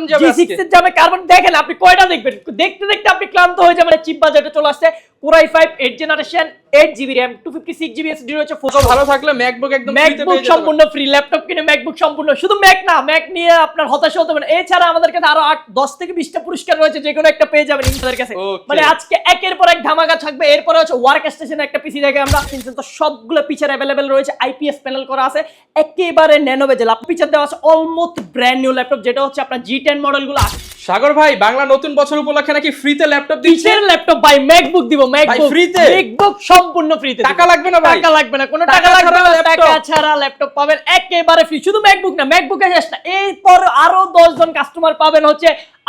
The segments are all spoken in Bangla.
কার্বন যাবে জি সিক্স এর যাবে কার্বন দেখেন আপনি কয়টা দেখবেন? দেখতে দেখতে আপনি ক্লান্ত হয়ে যাবেন চিপ বাজেটে চলে আসছে। Core i five eight generation eight GB RAM two fifty six GB SD রয়েছে তো ভালো থাকলে ম্যাকবুক একদম ম্যাকবুক সম্পূর্ণ ফ্রি ল্যাপটপ কিনে ম্যাকবুক সম্পূর্ণ শুধু ম্যাক না ম্যাক নিয়ে আপনার হতাশা হতে পারেন এছাড়া আমাদের কাছে আরও আট দশ থেকে বিশটা পুরস্কার রয়েছে যে কোনো একটা পেয়ে যাবেন আমাদের কাছে। মানে আজকে একের পর এক ধামাকা থাকবে এরপরে হচ্ছে ওয়ার্ক স্টেশনে একটা পিসি দেখে আমরা কিনছেন তো সবগুলো পিচার অ্যাভেলেবেল রয়েছে আইপিএস প্যানেল করা আছে। একেবারে ন্যানো বেজেল পিচার দেওয়া আছে অলমোস্ট ব্র্যান্ড নিউ ল্যাপটপ যেটা হচ্ছে আপনার জি টেন মডেলগুলো সাগর ভাই বাংলা নতুন বছর উপলক্ষে নাকি ফ্রিতে ল্যাপটপ দিচ্ছে? ল্যাপটপ ভাই ম্যাকবুক দিব ম্যাকবুক ফ্রিতে? ম্যাকবুক সম্পূর্ণ ফ্রিতে টাকা লাগবে না ভাই? টাকা লাগবে না কোনো টাকা লাগবে না? টাকা ছাড়া ল্যাপটপ পাবেন একেবারে ফ্রি শুধু ম্যাকবুক না ম্যাকবুকে শেষ না এরপর আরও 10 জন কাস্টমার পাবেন হচ্ছে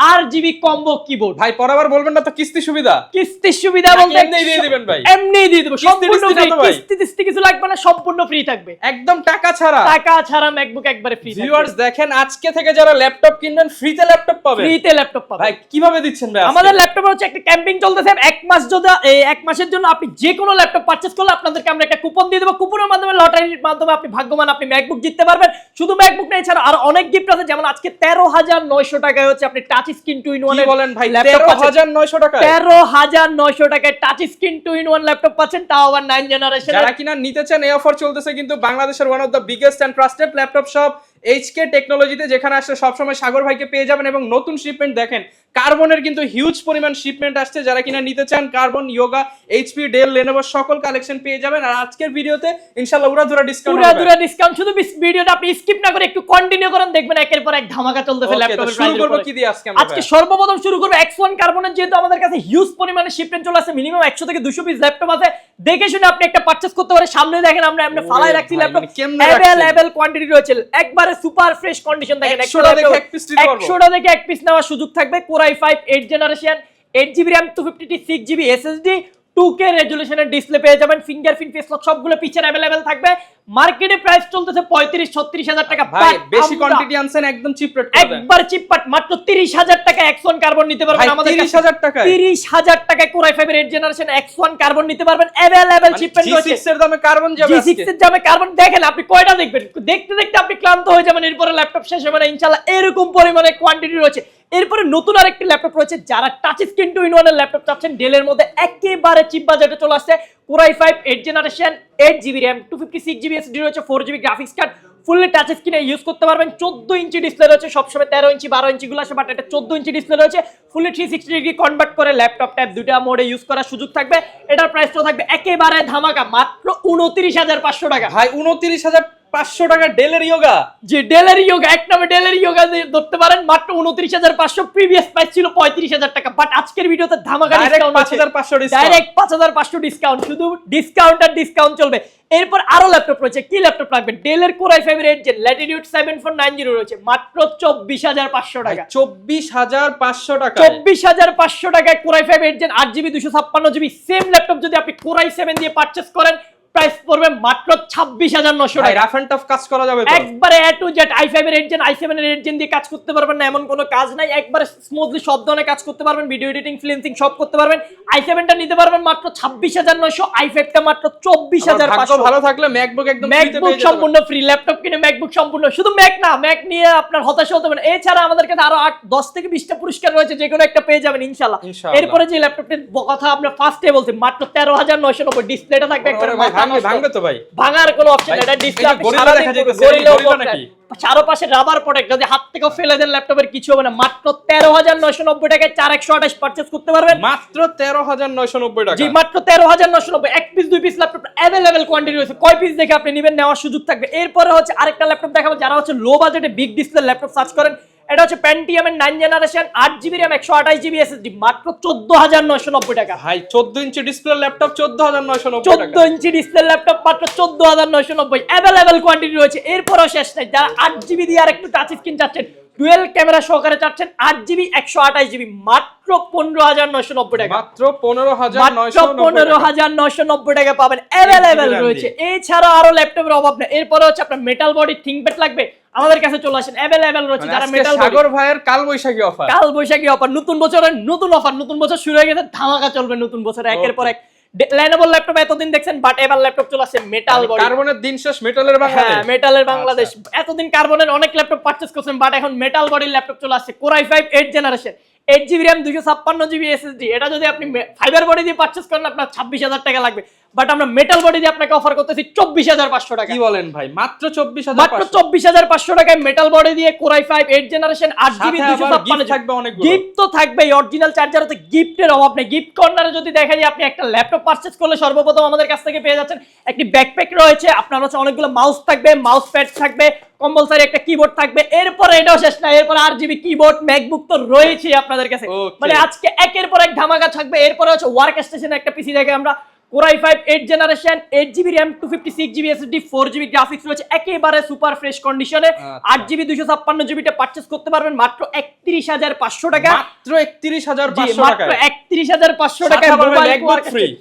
আর জিবি কম্বো কিবোর্ড ভাই পরাবার বলবেন না তো কিস্তি সুবিধা। কিস্তির সুবিধা বলতে এমনিই দিয়ে দিবেন ভাই? এমনি দিয়ে দেবো। কিস্তি সম্পূর্ণ ফ্রি তো ভাই? কিস্তি কিছু লাগবে না সম্পূর্ণ ফ্রি থাকবে। একদম টাকা ছাড়া। টাকা ছাড়া ম্যাকবুক একবারে ফ্রি ভিউয়ার্স দেখেন আজকে থেকে যারা ল্যাপটপ কিনবেন ফ্রিতে ল্যাপটপ ফ্রিতে ল্যাপটপ ভাই কীভাবে দিচ্ছেন ভাই আমাদের ল্যাপটপে হচ্ছে একটা ক্যাম্পিং চলতেছে। এক মাস যদি এই এক মাসের জন্য আপনি যে কোনো ল্যাপটপ পারচেজ করলে আপনাদেরকে আমরা একটা কুপন দিয়ে দেবো। কুপনের মাধ্যমে লটারির মাধ্যমে আপনি ভাগ্যবান আপনি ম্যাকবুক জিততে পারবেন। শুধু ম্যাকবুক না এছাড়া আর অনেক গিফট আছে। যেমন আজকে তেরো হাজার নয়শো টাকায় হচ্ছে আপনি touch screen two in one বলেন ভাই? ল্যাপটপ তেরো হাজার নয়শো টাকা তেরো হাজার নয়শো টাকায় touch screen two in one laptop পাচ্ছেন তাও আবার নাইন জেনারেশন যারা কিনা নিতে চান এই অফার চলতেছে কিন্তু বাংলাদেশের one of the biggest and trusted laptop shop HK টেকনোলজিতে যেখানে আসলে সবসময় সাগর ভাইকে পেয়ে যাবেন এবং নতুন শিপমেন্ট দেখেন কার্বনের কিন্তু হিউজ পরিমাণ শিপমেন্ট আসছে। যারা কিনা নিতে চান carbon yoga HP Dell Lenovo সকল কালেকশন পেয়ে যাবেন। আর আজকের ভিডিওতে ইনশাআল্লাহ উড়াধুরা ডিসকাউন্ট পুরা দুরা ডিসকাউন্ট শুধু ভিডিওটা আপনি স্কিপ না করে একটু কন্টিনিউ করেন দেখবেন একের পর এক ধামাকা চলতেছে ল্যাপটপের শুরু করব কি দিয়ে আজকে আমরা আজকে সর্বপ্রথম শুরু করব এক্স ওয়ান কার্বনের যেহেতু আমাদের কাছে হিউজ পরিমাণে শিপমেন্ট চলে আসে মিনিমাম একশো থেকে দুশো পিস ল্যাপটপ আছে। দেখে শুনে আপনি একটা পারচেস করতে পারেন। সামনে দেখেন আমরা আমরা ওরে ফালাই রাখছি ল্যাপটপ রাখছেন? কোয়ান্টিটি রয়েছে। একবারে সুপার ফ্রেশ কন্ডিশন দেখেন 100টা দেখে এক piece নিতে পারব। একশোটা দেখে এক পিস নেওয়ার সুযোগ থাকবে। Core i five eight generation eight GB RAM two fifty six GB SSD two K রেজুলেশনের display পেয়ে যাবেন। ফিঙ্গারপ্রিন্ট ফেস লক সবগুলো পিছনে অ্যাভেলেবেল থাকবে। মার্কেটে প্রাইস চলতেছে পঁয়ত্রিশ ছত্রিশ হাজার টাকা ভাই বেশি কোয়ান্টিটি আনছেন একদম চিপ রেট করে দেন একবার চিপপাট মাত্র তিরিশ হাজার টাকা এক্স ওয়ান কার্বন নিতে পারবেন আমাদের 30,000 টাকায়? তিরিশ হাজার টাকায় কোরাই ফাইভের eight generation X one carbon নিতে পারবেন অ্যাভেলেবেল চিপমেন্ট জি রয়েছে এর দামে কার্বন যাবে জি এর জামে কার্বন দেখেন আপনি কয়টা দেখবেন? দেখতে দেখতে আপনি ক্লান্ত হয়ে যাবেন এরপরে ল্যাপটপ শেষ হবে না ইনশাল্লাহ এরকম পরিমাণে কোয়ান্টিটি রয়েছে। এরপরে নতুন আরেকটি ল্যাপটপ রয়েছে যারা টাচ স্ক্রিন টু ইন ওয়ানের ল্যাপটপ চাচ্ছেন ডেলের মধ্যে একেবারে চিপ বাজেটে চলে আসছে। Eight GB RAM two fifty six GB SD রয়েছে four GB graphics card fully touch স্ক্রিনে ইউজ করতে পারবেন। চোদ্দ ইঞ্চি ডিসপ্লে রয়েছে, সবসময় তেরো ইঞ্চি, বারো ইঞ্চি গুলো আসে বাট এটা চোদ্দ ইঞ্চি ডিসপ্লে রয়েছে। Fully three sixty degree convert করে ল্যাপটপ টাইপ দুটা মোডে ইউজ করার সুযোগ থাকবে। এটার প্রাইসটা থাকবে একেবারে ধামাকা, মাত্র উনত্রিশ হাজার পাঁচশো টাকা। ভাই, উনত্রিশ হাজার পাঁচশো টাকা ডেলের ইয়োগা যে ডেলের ইয়োগা এক নামে ডেলের ইয়োগা ধরতে পারেন মাত্র উনত্রিশ হাজার পাঁচশো প্রিভিয়াস প্রাইস ছিল পঁয়ত্রিশ হাজার টাকা। বাট আজকের ভিডিওতে ধামাকা ডিসকাউন্ট 5,500 discount। ডাইরেক্ট পাঁচ হাজার পাঁচশো ডিসকাউন্ট শুধু ডিসকাউন্ট আর ডিসকাউন্ট চলবে। এরপর আরও ল্যাপটপ রয়েছে। কি ল্যাপটপ লাগবে? ডেলের এর যে latitude seven four nine zero রয়েছে মাত্র চব্বিশ হাজার পাঁচশো টাকা। চব্বিশ হাজার পাঁচশো টাকা। চব্বিশ হাজার পাঁচশো টাকায় core i five eight gen আট জিবি দুশো ছাপ্পান্ন জিবি সেম ল্যাপটপ যদি আপনি কোরাই সেভেন দিয়ে পারচেস করেন প্রাইস পড়বে মাত্র ছাব্বিশ হাজার নশো টাকা। রাফ এন্ড টাফ কাজ করা যাবে একবারে A to Z I five এর এইট জেন আই সেভেন এর এইট দিয়ে কাজ করতে পারবেন না এমন কোনো কাজ নাই। একবারে স্মুথলি সব ধরনের কাজ করতে পারবেন ভিডিও এডিটিং ফ্রিল্যান্সিং সব করতে পারবেন। আই সেভেনটা নিতে পারবেন মাত্র ছাব্বিশ হাজার নয়শো আই ফাইভটা মাত্র চব্বিশ হাজার পাঁচশো। ভালো থাকলে ম্যাকবুক একদম ম্যাকবুক সম্পূর্ণ ফ্রি ল্যাপটপ কিনে ম্যাকবুক সম্পূর্ণ। শুধু ম্যাক না ম্যাক নিয়ে আপনার হতাশা হতে পারেন এছাড়া আমাদের কাছে আরও আট দশ থেকে বিশটা পুরস্কার রয়েছে যে কোনো একটা পেয়ে যাবেন ইনশাল্লাহ ইনশাআল্লাহ। এরপরে যে ল্যাপটপটির কথা আমরা ফার্স্টে বলছি মাত্র তেরো হাজার নয়শো নব্বই। ডিসপ্লেটা থাকবে পারবেন। ভাঙবে ভাঙবে তো ভাই। ভাঙার কোনো অপশন এটা ডিসপ্লে গরিলা দেখা যাইতেছে, গরিলা নাকি? চারপাশে রাবার যদি হাত থেকে ফেলে দেন ল্যাপটপের কিছু হবে না। মাত্র তেরো হাজার নয়শো নব্বই টাকায় চার একশো আঠাশ পার্চেস করতে পারবেন। মাত্র তেরো হাজার নয়শো নব্বই টাকা। জি মাত্র তেরো হাজার নশো নব্বই। এক পিস দুই পিস ল্যাপটপ অ্যাভেলেবেল কোয়ান্টিটি রয়েছে। কয় পিস দেখে আপনি নেবেন নেওয়ার সুযোগ থাকবে। এরপরে হচ্ছে আরেকটা ল্যাপটপ দেখাবো যারা হচ্ছে লো বাজেটে বিগ ডিসপ্লে ল্যাপটপ সার্চ করেন। এটা হচ্ছে প্যান্টিয়াম এর নাইন জেনারেশন আট জিবি র্যাম একশো আঠাশ জিবি এসএসডি মাত্র চোদ্দ হাজার নশো নব্বই টাকা। ভাই চোদ্দ ইঞ্চি ডিসপ্লে ল্যাপটপ চোদ্দ হাজার নয়শো নব্বই চোদ্দ ইঞ্চি ডিসপ্লে ল্যাপটপ মাত্র চোদ্দ হাজার নয়শো নব্বই। অ্যাভেলেবেল কোয়ান্টিটি রয়েছে এরপরও শেষ নাই। যারা আট জিবি দিয়ে আর একটু টাচ স্ক্রিন চাচ্ছেন ডুয়েল ক্যামেরা সহকারে চাচ্ছেন আট জিবি একশো আঠাশ জিবি মাত্র পনেরো হাজার নয়শো নব্বই টাকা। মাত্র পনেরো হাজার নয়শো পনেরো হাজার নয়শো নব্বই টাকা পাবেন। অ্যাভেলেবেল রয়েছে। এছাড়া আরও ল্যাপটপের অভাব নেই। এরপরে হচ্ছে আপনার মেটাল বডি থিংকপ্যাড লাগবে। আমাদের কাছে চলে আসেন অ্যাভেলেবেল রয়েছে যারা মেটাল মানে সাগর ভাইয়ের কাল বৈশাখী অফার কাল বৈশাখী অফার নতুন বছরের নতুন অফার নতুন বছর শুরু হয়ে গেছে ধামাকা চলবে নতুন বছরে একের পর এক। ল্যানোভো ল্যাপটপ এতদিন দেখছেন বাট এবার ল্যাপটপ চলে আসছে মেটাল বডি কার্বনের দিন শেষ মেটালের বাংলাদেশ। হ্যাঁ মেটালের আচ্ছা। বাংলাদেশ এতদিন কার্বনের অনেক ল্যাপটপ পারচেস করছেন বাট এখন মেটাল বডির ল্যাপটপ চলে আসছে। Core i five eight generation eight GB RAM দুশো ছাপ্পান্ন জিবি এসএসডি এটা যদি আপনি ফাইবার বডি দিয়ে পারচেস করেন আপনার ছাব্বিশ হাজার টাকা লাগবে। বাট আমরা মেটাল বডি দিয়ে আপনাকে অফার করতেছি চব্বিশ হাজার পাঁচশো টাকা। কি বলেন ভাই? মাত্র চব্বিশ হাজার মাত্র চব্বিশ হাজার পাঁচশো টাকায় মেটাল বডি দিয়ে core i five eight generation আট জিবি দুশো ছাপ্পান্ন থাকবে অনেকগুলো। গিফট তো থাকবে অরিজিনাল চার্জার গিফটের অভাব নেই। গিফট কর্নারে যদি দেখা যায় আপনি একটা ল্যাপটপ পারচেস করলে সর্বপ্রথম আমাদের কাছ থেকে পেয়ে যাচ্ছেন একটি ব্যাকপ্যাক রয়েছে। আপনার হচ্ছে অনেকগুলো মাউস থাকবে মাউস প্যাড থাকবে কম্পালসারি একটা কিবোর্ড থাকবে। এরপরে এটাও শেষ না এরপর আর জিবি কিবোর্ড ম্যাকবুক তো রয়েছে আপনাদের কাছে। মানে আজকে একের পর এক ধামাকা থাকবে এরপরে হচ্ছে ওয়ার্ক স্টেশনে একটা পিসি দেখে আমরা core i five eight generation eight GB RAM two fifty six GB SSD four GB graphics রয়েছে একেবারে সুপার ফ্রেশ কন্ডিশনে। আট জিবি দুশো ছাপ্পান্ন জিবিটা পারচেস করতে পারবেন মাত্র একত্রিশ হাজার পাঁচশো টাকা। মাত্র একত্রিশ হাজার মাত্র টাকা একত্রিশ হাজার পাঁচশো সাথে টাকায়।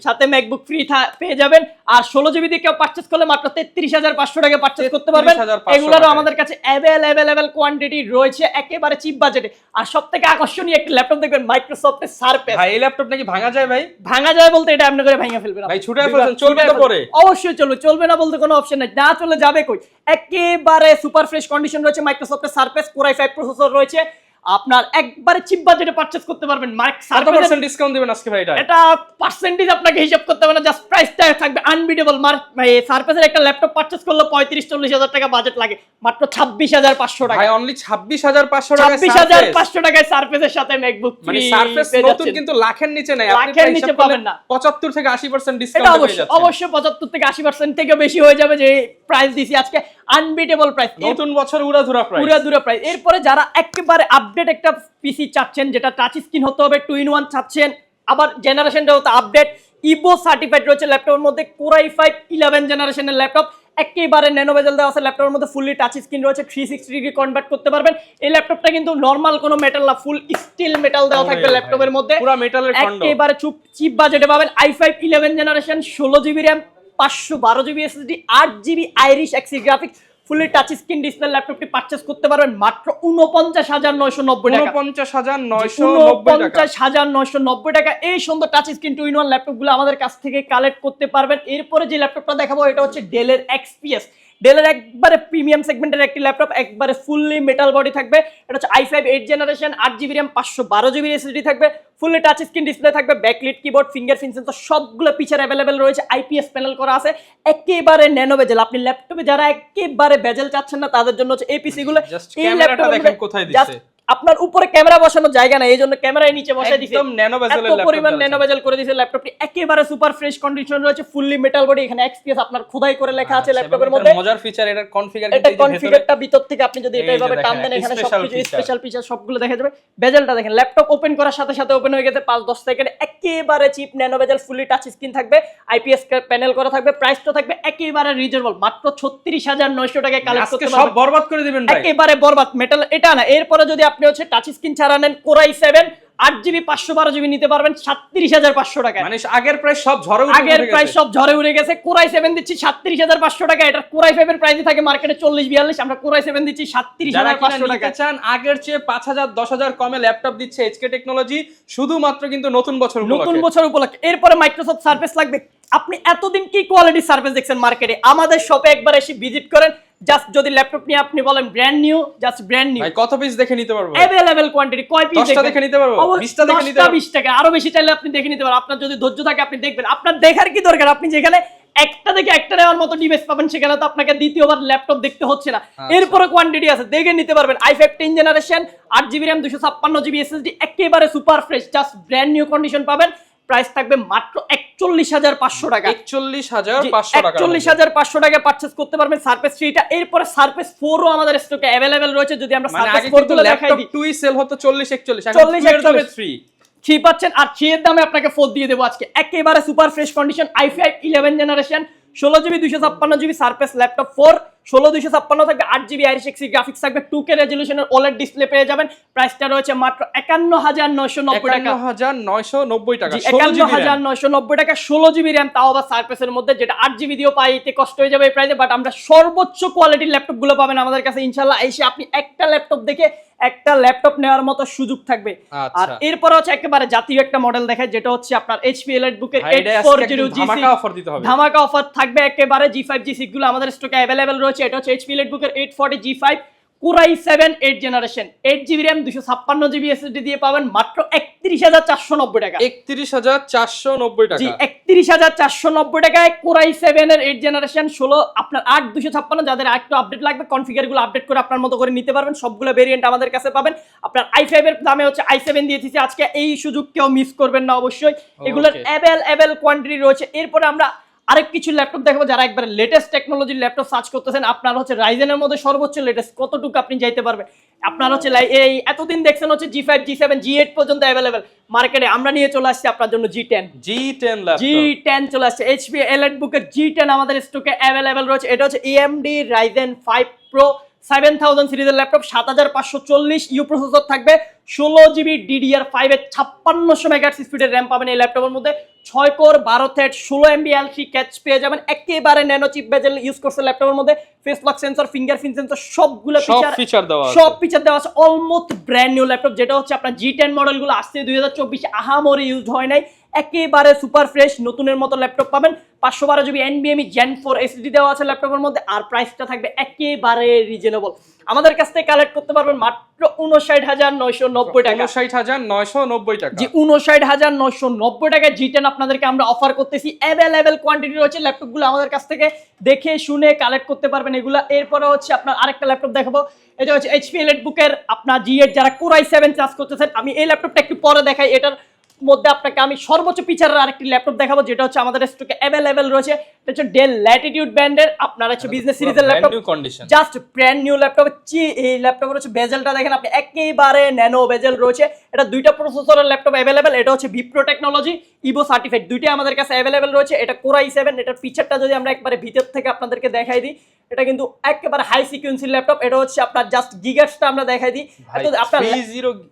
সাথে ম্যাকবুক ফ্রি পেয়ে যাবেন। আর ষোলো জিবি দিয়ে কেউ পারচেস করলে মাত্র তেত্রিশ হাজার পাঁচশো টাকা পারচেস করতে পারবেন। 33,500 এগুলোরও আমাদের কাছে অ্যাভেলেবেল কোয়ান্টিটি রয়েছে একেবারে চিপ বাজেটে আর সব থেকে আকর্ষণীয় একটি ল্যাপটপ দেখবেন মাইক্রোসফটের সারপেস ভাই এই ল্যাপটপ নাকি ভাঙা যায় ভাই? ভাঙা যায় বলতে এটা আপনি করে ভাঙা ফেলবেন ভাই ছুটে ফেলছেন, চলবে তো পরে? অবশ্যই চলবে চলবে না বলতে কোনো অপশন নাই। না চলে যাবে কই? একেবারে সুপার ফ্রেশ কন্ডিশন রয়েছে মাইক্রোসফটের সারফেস কোরাই ফাইভ প্রসেসর রয়েছে। আপনার একবারে চিপ বাজেটে পারচেজ করতে পারবেন। মাইক পার্সেন্ট ডিসকাউন্ট দিবেন আজকে ভাই এটা? এটা পার্সেন্টেজ আপনাকে হিসাব করতে হবে না জাস্ট প্রাইসটা থাকবে আনবিটেবল মার সারফেসের একটা ল্যাপটপ পারচেজ করলে পঁয়ত্রিশ চল্লিশ হাজার টাকা বাজেট লাগে। মাত্র ছাব্বিশ হাজার পাঁচশো টাকা। ভাই অনলি ছাব্বিশ হাজার পাঁচশো টাকা ছাব্বিশ হাজার পাঁচশো টাকায় সারফেসের সাথে ম্যাকবুক ফ্রি মানে সারফেস নতুন কিন্তু লাখের নিচে নাই। আপনি লাখের নিচে পাবেন না। পঁচাত্তর থেকে আশি পার্সেন্ট এটা ডিসকাউন্ট পেয়ে অবশ্যই অবশ্যই পঁচাত্তর থেকে আশি পার্সেন্ট থেকে বেশি হয়ে যাবে যে প্রাইস দিছি আজকে। আনবিটেবল প্রাইস নতুন বছর উড়াধুরা প্রাইস পুরো দূরে প্রাইস এরপরে যারা একেবারে আপডেট একটা পিসি চাচ্ছেন যেটা টাচ স্ক্রিন হতে হবে টু ইন ওয়ান চাচ্ছেন। আবার জেনারেশনটা হতে আপডেট ইবো সার্টিফাইড রয়েছে ল্যাপটপের মধ্যে কোরাই ফাইভ ইলেভেন জেনারেশনের ল্যাপটপ একেবারে ন্যানো বেজেল দেওয়া আছে ল্যাপটপের মধ্যে ফুললি টাচ স্ক্রিন রয়েছে থ্রি সিক্সটি ডিগ্রি কনভার্ট করতে পারবেন। এই ল্যাপটপটা কিন্তু নর্মাল কোনো মেটাল না ফুল স্টিল মেটাল দেওয়া থাকবে ল্যাপটপের মধ্যে। পুরা মেটালের খন্ড একেবারে চুপ চিপ বাজেটে পাবেন আই ফাইভ ইলেভেন জেনারেশন ষোলো জিবি র্যাম পাঁচশো বারো জিবি এসএসডি আট GB Iris Xe graphics fully touch screen display ল্যাপটপটি পারচেজ করতে পারবেন মাত্র উনপঞ্চাশ হাজার নয়শো নব্বই টাকা। উনপঞ্চাশ হাজার নয়শো উনপঞ্চাশ হাজার নয়শো নব্বই টাকা। এই সুন্দর touch screen two in one ল্যাপটপগুলো আমাদের কাছ থেকে কালেক্ট করতে পারবেন। এরপরে যে ল্যাপটপটা দেখাবো, এটা হচ্ছে ডেলের এক্সপিএস ডেলের একবারে প্রিমিয়াম সেগমেন্টের একটি ল্যাপটপ একবারে ফুললি মেটাল বডি থাকবে। এটা হচ্ছে আই ফাইভ এইট জেনারেশন আট জিবি র্যাম পাঁচশো বারো জিবি এসএসডি থাকবে। ফুললি টাচ স্ক্রিন ডিসপ্লে থাকবে ব্যাকলিট কিবোর্ড ফিঙ্গার সেন্সর সবগুলো পিচার অ্যাভেলেবেল রয়েছে। আইপিএস প্যানেল করা আছে। একেবারে ন্যানো বেজেল আপনি ল্যাপটপে যারা একেবারে বেজেল চাচ্ছেন না তাদের জন্য হচ্ছে এই পিসিগুলো এই ল্যাপটপ দেখেন কোথায়। আপনার উপরে ক্যামেরা বসানোর জায়গা নাই এই জন্য ক্যামেরায় নিচে বসাই দিছে। একদম ন্যানো এত পরিমাণ ন্যানো বেজেল করে দিয়েছে ল্যাপটপটি। একেবারে সুপার ফ্রেশ কন্ডিশন রয়েছে ফুললি মেটাল বডি এখানে এক্সপিএস আপনার খোদাই করে লেখা আছে ল্যাপটপের মধ্যে। মজার ফিচার এটার কনফিগার এটা কনফিগারটা ভিতর থেকে আপনি যদি এটা এভাবে টান দেন এখানে সবকিছু স্পেশাল ফিচার সবগুলো দেখা যাবে। বেজেলটা দেখেন ল্যাপটপ ওপেন করার সাথে সাথে ওপেন হয়ে গেছে পাঁচ দশ সেকেন্ডে একেবারে cheap nano bezel fully touch screen থাকবে আইপিএস প্যানেল করা থাকবে প্রাইসটা থাকবে একেবারে রিজনেবল মাত্র ছত্রিশ হাজার নয়শো টাকায় কালেক্ট করতে সব বরবাদ করে দিবেন ভাই। একেবারে বরবাদ মেটাল এটা না এরপরে যদি আপনি হচ্ছে টাচ স্ক্রিন ছাড়া নেন কোরাই সেভেন আট জিবি পাঁচশো বারো জিবি নিতে পারবেন সাতত্রিশ হাজার পাঁচশো টাকা মানে আগের প্রায় সব ঝড়ে আগের প্রাইস গেছে। সব ঝরে উড়ে গেছে কোরাই সেভেন দিচ্ছি সাতত্রিশ হাজার পাঁচশো টাকা এটা কোরাই ফাইভের প্রাইসই থাকে মার্কেটে চল্লিশ বিয়াল্লিশ আমরা কোরাই সেভেন দিচ্ছি সাতত্রিশ যারা হাজার পাঁচশো টাকা চান আগের চেয়ে পাঁচ হাজার দশ হাজার কমে ল্যাপটপ দিচ্ছে এইচকে টেকনোলজি শুধুমাত্র কিন্তু নতুন বছর নতুন বছর উপলক্ষে। এরপরে মাইক্রোসফট সার্ভিস লাগবে। আপনি এতদিন কি কোয়ালিটির সার্ভিস দেখছেন মার্কেটে আমাদের শপে একবার এসে ভিজিট করেন। জাস্ট যদি ল্যাপটপ নিয়ে আপনি বলেন brand new just brand new কত পিস দেখে নিতে পারব? অ্যাভেলেবেল কোয়ান্টিটি কয় পিস দেখে নিতে পারব? টাকা আরও বেশি চাইলে আপনি দেখে নিতে পারেন। আপনার যদি ধৈর্য থাকে আপনি দেখবেন। আপনার দেখার কি দরকার? আপনি যেখানে একটা থেকে একটা নেওয়ার মতো ডিভাইস পাবেন সেখানে তো আপনাকে দ্বিতীয়বার ল্যাপটপ দেখতে হচ্ছে না। আচ্ছা। এরপরে কোয়ান্টিটি আছে। দেখে নিতে পারবেন। আই ফাইভ টেন জেনারেশন আট জিবি র্যাম দুশো ছাপ্পান্ন জিবি এসএসডি একেবারে super fresh just brand new condition পাবেন। প্রাইস থাকবে মাত্র একচল্লিশ হাজার পাঁচশো টাকা। একচল্লিশ হাজার পাঁচশো একচল্লিশ হাজার পাঁচশো টাকা পারচেস করতে পারবেন সার্ফেস থ্রিটা এরপরে সার্ফেস ফোরও আমাদের স্টকে অ্যাভেলেবেল রয়েছে। যদি আমরা মানে সার্ফেস ফোর কিন্তু গুলো দেখাই দিই। টুই সেল হতো চল্লিশ একচল্লিশ। এখন 40, 2 এর দামে 41 থ্রি থ্রি পাচ্ছেন। আর থ্রি এর দামে আপনাকে ফোর দিয়ে দেবো আজকে। একেবারে super fresh condition I five eleven generation ষোলো জিবি দুশো ছাপ্পান্ন জিবি সার্ফেস ল্যাপটপ ফোর ষোলো দুইশো ছাপ্পান্ন থাকবে আট জিবি আইরিশ এক্সি গ্রাফিক্স থাকবে টু কে রেজলিউশনের ওলেড ডিসপ্লে পেয়ে যাবেন। প্রাইসটা রয়েছে মাত্র একান্ন হাজার নয়শো নব্বই টাকা। হাজার নয়শো নব্বই টাকা একান্ন হাজার নয়শো নব্বই টাকা ষোলো জিবি র্যাম তাও আবার সার্ফেসের মধ্যে যেটা আট জিবি দিয়েও পাইতে কষ্ট হয়ে যাবে এই প্রাইসে বাট আমরা সর্বোচ্চ কোয়ালিটির ল্যাপটপগুলো পাবেন আমাদের কাছে ইনশাল্লাহ এসে আপনি একটা ল্যাপটপ দেখে একটা ল্যাপটপ নেওয়ার মতো সুযোগ থাকবে। আর আচ্ছা। এরপর হচ্ছে একেবারে জাতীয় একটা মডেল দেখায় যেটা হচ্ছে আপনার এইচপি এলাইট বুকের ভাই, এইট ফোর জিরো জি ধামাকা অফার ধামাকা অফার থাকবে একেবারে জি ফাইভ জি সিক্সগুলো আমাদের স্টকে অ্যাভেলেবেল রয়েছে। এটা হচ্ছে এইচপি বুকের eight forty G five core i seven eight generation eight GB RAM দুশো ছাপ্পান্ন জিবি এসএসডি দিয়ে পাবেন মাত্র একত্রিশ হাজার চারশো নব্বই টাকা। একত্রিশ হাজার চারশো নব্বই জি টাকা একত্রিশ হাজার চারশো নব্বই টাকায় কোরাই সেভেন এর এইট জেনারেশন ষোলো আপনার আট দুশো ছাপ্পান্ন যাদের একটু আপডেট লাগবে কনফিগারগুলো আপডেট করে আপনার মতো করে নিতে পারবেন। সবগুলো ভেরিয়েন্ট আমাদের কাছে পাবেন। আপনার আই ফাইভ এর দামে হচ্ছে আই সেভেন দিয়ে দিচ্ছি আজকে এই সুযোগ কেউ মিস করবেন না অবশ্যই। এগুলোর অ্যাভেল অ্যাভেল কোয়ান্টিটি রয়েছে। এরপরে আমরা আরেক কিছু ল্যাপটপ দেখাবো যারা একবার লেটেস্ট টেকনোলজির ল্যাপটপ সার্চ করতেছেন। আপনার হচ্ছে রাইজেনের মধ্যে সর্বোচ্চ লেটেস্ট কতটুকু আপনি যাইতে পারবেন? আপনার হচ্ছে এই এতদিন দেখছেন হচ্ছে G five G seven G eight পর্যন্ত অ্যাভেলেবেল মার্কেটে আমরা নিয়ে চলে আসছি আপনার জন্য G ten G ten G ten চলে আসছে। এইচপি এলেট বুকের জি টেন আমাদের স্টকে অ্যাভেলেবেল রয়েছে। এটা হচ্ছে AMD Ryzen five pro seven thousand সিরিজের ল্যাপটপ সাত হাজার পাঁচশো চল্লিশ ইউ প্রসেসর থাকবে ষোলো জিবি ডিডিআর ফাইভের ছাপ্পান্নশো স্পিডের র্যাম পাবেন এই ল্যাপটপের মধ্যে। ছয় কোর বারো থেট ষোলো এমবি এল থ্রি ক্যাচ পেয়ে যাবেন। একেবারে ন্যানো চিপ বেজেল ইউজ করছে ল্যাপটপের মধ্যে। Face lock sensor fingerprint sensor সবগুলো সব ফিচার ফিচার দেওয়া সব ফিচার দেওয়া আছে। অলমোস্ট ব্র্যান্ড নিউ ল্যাপটপ যেটা হচ্ছে আপনার জি টেন মডেলগুলো আসছে দুই হাজার চব্বিশে। আহামরি ইউজ হয় নাই। একেবারে সুপার ফ্রেশ নতুনের মতো ল্যাপটপ পাবেন। পাঁচশো বারো জিবি এনবিএমই জেন ফোর এসডি দেওয়া আছে ল্যাপটপের মধ্যে আর প্রাইসটা থাকবে একেবারে রিজনেবল আমাদের কাছ থেকে কালেক্ট করতে পারবেন মাত্র উনষাট হাজার নয়শো নব্বই টাকা। উনষাট হাজার নয়শো নব্বই টাকা। যে উনষাট হাজার নয়শো নব্বই টাকায় জি টেন আপনাদেরকে আমরা অফার করতেছি। অ্যাভেলেবেল কোয়ান্টিটি রয়েছে ল্যাপটপগুলো আমাদের কাছ থেকে। দেখে শুনে কালেক্ট করতে পারবেন এগুলো। এরপরে হচ্ছে আপনার আরেকটা ল্যাপটপ দেখাবো। এটা হচ্ছে এইচপি বুকের আপনার জি এর যারা কোরাই সেভেন চার্জ করতেছেন আমি এই ল্যাপটপটা একটু পরে দেখাই। এটার মধ্যে আপনাকে আমি সর্বোচ্চ পিচারের আরেকটি ল্যাপটপ দেখাবো যেটা হচ্ছে আমাদের স্টকে অ্যাভেলেবেল রয়েছে। এটা হচ্ছে ডেল ল্যাটিটিউড ব্র্যান্ডের আপনার হচ্ছে বিজনেস সিরিজের laptop just brand new laptop এই ল্যাপটপের হচ্ছে বেজেলটা দেখেন আপনি একেবারে ন্যানো বেজেল রয়েছে। এটা দুইটা প্রসেসরের ল্যাপটপ অ্যাভেলেবেল এটা হচ্ছে ভিপ্রো টেকনোলজি ইভো সার্টিফাইড দুইটাই আমাদের কাছে অ্যাভেলেবেল রয়েছে। এটা কোরাই সেভেন এটার ফিচারটা যদি আমরা একবারে ভিতর থেকে আপনাদেরকে দেখাই দিই এটা কিন্তু একেবারে হাই সিকুয়েন্সির ল্যাপটপ এটা হচ্ছে আপনার জাস্ট গিগার্সটা আমরা দেখাই দিই। আপনার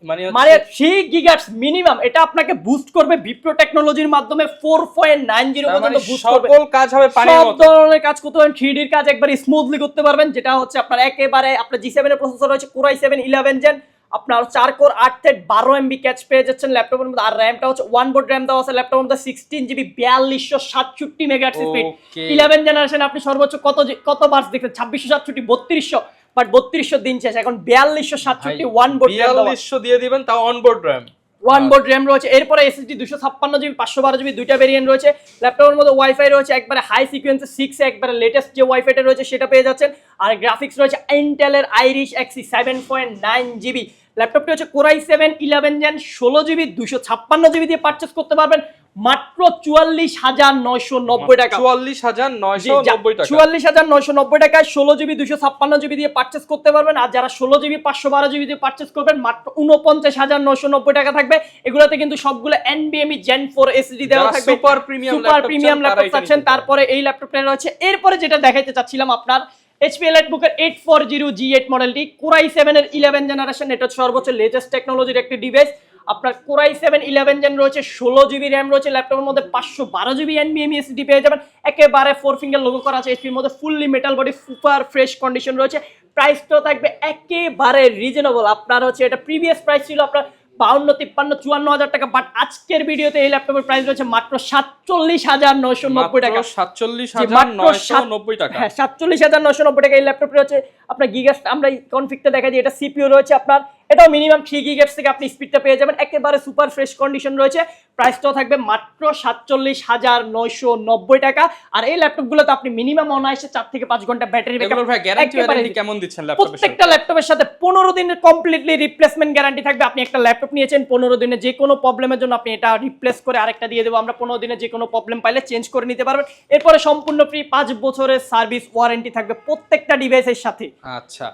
মানে মানে থ্রি গিগার্স মিনিমাম এটা আপনাকে বুস্ট করবে ভিপ্রো টেকনোলজির মাধ্যমে ফোর পয়েন্ট নাইন জিরো তার মানে পর্যন্ত বুস্ট করবে। সকল কাজ হবে পানির সব ধরনের কাজ করতে পারবেন কাজ একবার স্মুথলি করতে পারবেন যেটা হচ্ছে আপনার একেবারে আপনার জি সেভেন এর প্রসেসর রয়েছে core i seven eleven gen আপনার চার কোর আট থেট বারো এমবি ক্যাচ পেয়ে যাচ্ছেন ল্যাপটপের মধ্যে। আর র্যামটা হচ্ছে ওয়ান বোর্ড র্যাম দেওয়া আছে ল্যাপটপের মধ্যে সিক্সটিন জিবি বিয়াল্লিশশো সাতষট্টি মেগা স্পিড ইলেভেন জেনারেশন আপনি সর্বোচ্চ কত কত বার্স দেখছেন? ছাব্বিশশো সাতষট্টি বত্রিশশো বাট বত্রিশশো দিন শেষ এখন বিয়াল্লিশশো সাতষট্টি ওয়ান বোর্ড বিয়াল্লিশশো দিয়ে দিবেন তাও onboard RAM one board RAM রয়েছে এরপরে এসএসডি দুশো ছাপ্পান্ন জিবি পাঁচশো বারো জিবি দুইটা ভেরিয়েন্ট রয়েছে। ল্যাপটপের মধ্যে ওয়াইফাই রয়েছে একবারে হাই সিকুয়েন্সে সিক্স একবারে লেটেস্ট যে ওয়াইফাইটা রয়েছে সেটা পেয়ে যাচ্ছেন। আর গ্রাফিক্স রয়েছে ইন্টেলের Iris Xe seven point nine GB ল্যাপটপটি হচ্ছে core i seven eleven gen ষোলো জিবি দুশো ছাপ্পান্ন জিবি দিয়ে পারচেস করতে পারবেন। মাত্র চুয়াল্লিশ হাজার নয়শো নব্বই টাকা। চুয়াল্লিশ হাজার নয়শো নব্বই টাকা। চুয়াল্লিশ হাজার নয়শো নব্বই টাকায় ষোলো জিবি দুশো ছাপ্পান্ন জিবি দিয়ে পার্চেস করতে পারবেন। আর যারা ষোলো জিবি পাঁচশো বারো জিবি দিয়ে পার্চেস করবেন মাত্র উনপঞ্চাশ হাজার নয়শো নব্বই টাকা থাকবে। এগুলোতে কিন্তু সবগুলো এনবিএমই জেন ফোর এসডি দেওয়া থাকবে। super premium super premium laptop চাচ্ছেন। তারপরে এই ল্যাপটপটা রয়েছে। এরপরে যেটা দেখাইতে চাচ্ছিলাম আপনার এইচপি এলাইট বুকের eight four zero G eight মডেলটি কোরাই সেভেনের ইলেভেন জেনারেশন এটা সর্বোচ্চ লেটেস্ট টেকনোলজির একটি ডিভাইস আপনার কোরাই সেভেন ইলেভেন জেন রয়েছে ষোলো জিবি র্যাম রয়েছে ল্যাপটপের মধ্যে পাঁচশো বারো জিবি এনবিএম এসডি পেয়ে যাবেন। একেবারে ফোর ফিঙ্গার লোগো করা আছে এইচপির মধ্যে fully metal body super fresh condition রয়েছে। প্রাইসটাও থাকবে একেবারে রিজনেবল আপনার হচ্ছে এটা প্রিভিয়াস প্রাইস ছিল আপনার বাউন্ন তিপ্পান্ন চুয়ান্ন হাজার টাকা বাট আজকের ভিডিওতে এই ল্যাপটপের প্রাইস রয়েছে মাত্র সাতচল্লিশ হাজার নয়শো নব্বই টাকা। সাতচল্লিশ হাজার নয়শো নব্বই টাকা। হ্যাঁ সাতচল্লিশ হাজার নয়শো নব্বই টাকা এই ল্যাপটপ রয়েছে আপনার গিগাস আমরা কনফিগটা দেখা দিই এটা সিপিও রয়েছে আপনার এটাও মিনিমাম থ্রি গিগার্স থেকে আপনি স্পিডটা পেয়ে যাবেন। একেবারে সুপার ফ্রেশ কন্ডিশন রয়েছে। প্রাইসটাও থাকবে মাত্র সাতচল্লিশ হাজার নয়শো নব্বই টাকা। আর এই ল্যাপটপগুলোতে আপনি মিনিমাম অনায়াসে চার থেকে পাঁচ ঘণ্টা ব্যাটারি কেমন দিচ্ছেন প্রত্যেকটা ল্যাপটপের সাথে পনেরো দিনের কমপ্লিটলি রিপ্লেসমেন্ট গ্যারান্টি থাকবে। আপনি একটা ল্যাপটপ নিয়েছেন পনেরো দিনে যে কোনো প্রবলেমের জন্য আপনি এটা রিপ্লেস করে আরেকটা দিয়ে দেবো। আমরা পনেরো দিনে যে কোনো প্রবলেম পাইলে চেঞ্জ করে নিতে পারবেন। এরপরে সম্পূর্ণ ফ্রি পাঁচ বছরের সার্ভিস ওয়ারেন্টি থাকবে প্রত্যেকটা ডিভাইসের সাথে। আচ্ছা।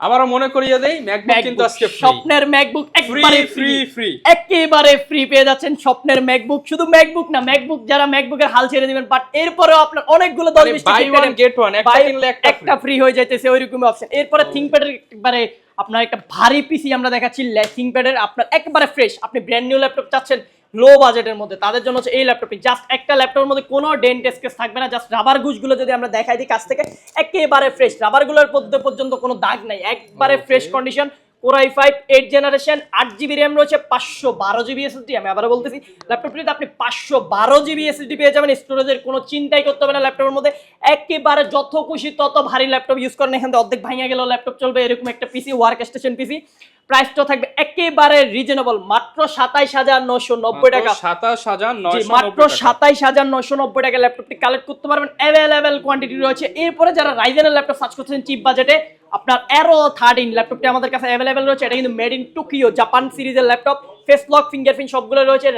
আবারও মনে করিয়ে দেই ম্যাকবুক কিন্তু আজকে ফ্রি স্বপ্নের ম্যাকবুক একবারে ফ্রি ফ্রি একেবারে ফ্রি পেয়ে যাচ্ছেন স্বপ্নের ম্যাকবুক শুধু ম্যাকবুক না ম্যাকবুক যারা ম্যাকবুকের হাল ছেড়ে দিবেন বাট এরপরেও আপনার অনেকগুলো দশ বিশটা বাই ওয়ান গেট ওয়ান একটা কিনলে একটা একটা ফ্রি হয়ে যাইতেছে ওইরকমই অপশন এরপরে থিংকপ্যাডের একবারে আপনার একটা ভারী পিসি আমরা দেখাচ্ছি থিংকপ্যাডের আপনার একবারে ফ্রেশ আপনি ব্র্যান্ড নিউ ল্যাপটপ চাচ্ছেন লো বাজেটের মধ্যে। তাদের জন্য হচ্ছে এই ল্যাপটপটি জাস্ট একটা ল্যাপটপের মধ্যে কোনো ডেন্ট স্কেচ থাকবে না জাস্ট রাবার গুজগুলো যদি আমরা দেখাই দিই কাছ থেকে একেবারে ফ্রেশ রাবারগুলোর মধ্যে পর্যন্ত কোনো দাগ নাই একবারে fresh condition core i five eight generation আট জিবি র্যাম রয়েছে পাঁচশো বারো জিবি এসএসডি আমি বলতেছি ল্যাপটপটিতে আপনি পাঁচশো বারো জিবি এসএসডি পেয়ে যাবেন স্টোরেজের কোনো চিন্তাই করতে হবে না ল্যাপটপের মধ্যে একেবারে যত খুশি তত ভারী ল্যাপটপ ইউজ করেন এখান থেকে অর্ধেক ভাঙা গেলেও ল্যাপটপ চলবে এরকম একটা পিসি ওয়ার্ক স্টেশন পিসি প্রাইসটা থাকবে একেবারে রিজনেবল মাত্র সাতাইশ হাজার নশো নব্বই টাকা। সাতাশ হাজার মাত্র সাতাইশ হাজার নশো নব্বই টাকা ল্যাপটপটি কালেক্ট করতে পারবেন অ্যাভেলেবেল কোয়ান্টিটি রয়েছে। এরপরে যারা রাইজেনের ল্যাপটপ সার্চ করছেন চিপ বাজেটে আপনার অ্যারো থার্টিন ল্যাপটপটি আমাদের কাছে অ্যাভেলেবেল রয়েছে। এটা কিন্তু মেড ইন টোকিও জাপান সিরিজের ল্যাপটপ ফেস লক ফিঙ্গারপ্রিন্ট সবগুলো রয়েছে।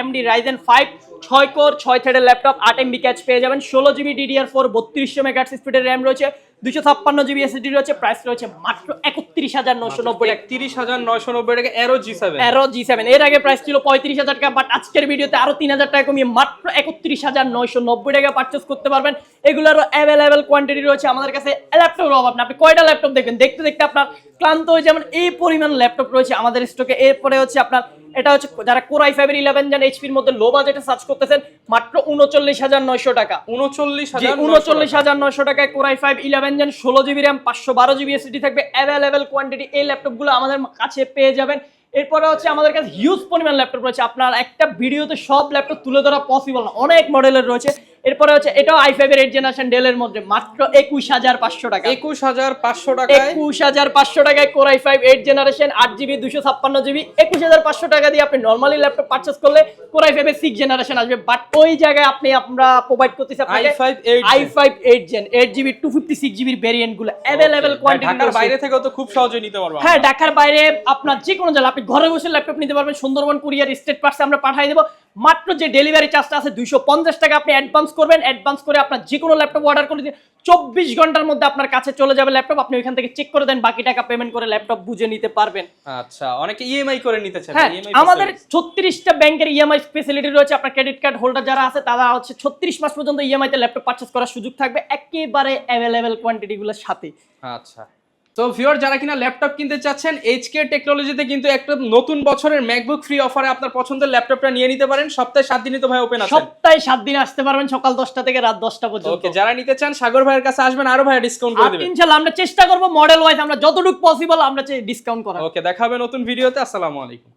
এমডি রাইজেন ফাইভ ছয় কোর ছয় থ্রেডের ল্যাপটপ আট এমবি ক্যাচ পেয়ে যাবেন। ষোলো জিবি ডিডিআর ফোর বত্রিশশো মেগাটস স্পিডের র্যাম রয়েছে। দুশো ছাপ্পান্ন জিবি এসএসডি রয়েছে। প্রাইস রয়েছে মাত্র একত্রিশ হাজার নশো নব্বই টাকা। একত্রিশ হাজার নয়শো নব্বই টাকা এরো জি সেভেন তেরো জি সেভেন এর আগে প্রাইস ছিল পঁয়ত্রিশ হাজার টাকা বাট আজকের ভিডিওতে আরও তিন হাজার টাকা কমিয়ে মাত্র একত্রিশ হাজার নয়শো নব্বই টাকা পারচেস করতে পারবেন। এগুলোরও অ্যাভেলেবেল কোয়ান্টিটি রয়েছে আমাদের কাছে। ল্যাপটপের অভাব না। আপনি কয়টা ল্যাপটপ দেখবেন? দেখতে দেখতে আপনার ক্লান্ত হয়ে যেমন এই পরিমাণ ল্যাপটপ রয়েছে আমাদের স্টকে এরপরে হচ্ছে আপনার এটা হচ্ছে যারা কোরাই ফাইভের ইলেভেন যেন এইচপির মধ্যে লো বাজেটে সার্চ করতেছেন মাত্র উনচল্লিশ হাজার নয়শো টাকা। উনচল্লিশ হাজার উনচল্লিশ হাজার নয়শো টাকায় core i five eleven gen ষোলো জিবি র্যাম পাঁচশো বারো জিবি এসিডি থাকবে। অ্যাভেলেবেল কোয়ান্টিটি এই ল্যাপটপগুলো আমাদের কাছে পেয়ে যাবেন। এরপরে হচ্ছে আমাদের কাছে হিউজ পরিমাণ ল্যাপটপ রয়েছে। আপনার একটা ভিডিওতে সব ল্যাপটপ তুলে ধরা পসিবল না। অনেক মডেলের রয়েছে। এরপরে হচ্ছে এটাও আই ফাইভের এইট জেনারেশন ডেলের মধ্যে মাত্র একুশ হাজার পাঁচশো টাকা। একুশ হাজার পাঁচশো টাকায়? একুশ হাজার পাঁচশো টাকায় core i five eight generation আট জিবি দুশো ছাপ্পান্ন জিবি একুশ হাজার পাঁচশো টাকা দিয়ে আপনি নর্মালি ল্যাপটপ পারচেস করলে কোরাই ফাইভের সিক্স জেনারেশন আসবে। বাট ওই জায়গায় আপনি আমরা প্রোভাইড করতেছি I five eight I five eight gen eight GB two fifty six জিবির ভেরিয়েন্টগুলো অ্যাভেলেবেল কোয়ান্টিটি ঢাকার বাইরে থেকেও তো খুব সহজে নিতে পারব। হ্যাঁ ঢাকার বাইরে আপনার যে কোনো জেলা আপনি ঘরে বসে ল্যাপটপ নিতে পারবেন সুন্দরবন কুরিয়ার স্টেট পার্সে আমরা পাঠিয়ে দেবো। মাত্র যে ডেলিভারি চার্জটা আছে দুইশো পঞ্চাশ টাকা আপনি অ্যাডভান্স করবেন অ্যাডভান্স করে আপনার যে কোনো ল্যাপটপ অর্ডার করে দিন চব্বিশ ঘণ্টার মধ্যে আপনার কাছে চলে যাবে ল্যাপটপ আপনি ওইখান থেকে চেক করে দেন বাকি টাকা পেমেন্ট করে ল্যাপটপ বুঝে নিতে পারবেন আচ্ছা অনেকে ইএমআই করে নিতে চান হ্যাঁ আমাদের। ছত্রিশটা ব্যাংকের ইএমআই ফেসিলিটি রয়েছে আপনার ক্রেডিট কার্ড হোল্ডার যারা আছে তারা হচ্ছে ছত্রিশ মাস পর্যন্ত ইএমআই তে ল্যাপটপ পারচেস করার সুযোগ থাকবে একেবারে অ্যাভেলেবেল কোয়ান্টিটিগুলোর সাথে আচ্ছা তো ভিওর যারা কিনা ল্যাপটপ কিনতে চাচ্ছেন এইচকে টেকনোলজিতে কিন্তু একটা নতুন বছরের ম্যাকবুক ফ্রি অফারে আপনার পছন্দের ল্যাপটপটা নিয়ে নিতে পারেন। সপ্তাহে সাত দিনই তো ভাই ওপেন আছে সপ্তাহে সাত দিন আসতে পারবেন সকাল দশটা থেকে রাত দশটা পর্যন্ত। ওকে যারা নিতে চান সাগর ভাইয়ের কাছে আসবেন আরও ভাই ডিসকাউন্ট করে দেবেন। ইনশাআল্লাহ আমরা চেষ্টা করব মডেল ওয়াইজ আমরা যতটুকু পসিবল আমরা ডিসকাউন্ট করা ওকে দেখা হবে নতুন ভিডিওতে আসসালামু আলাইকুম।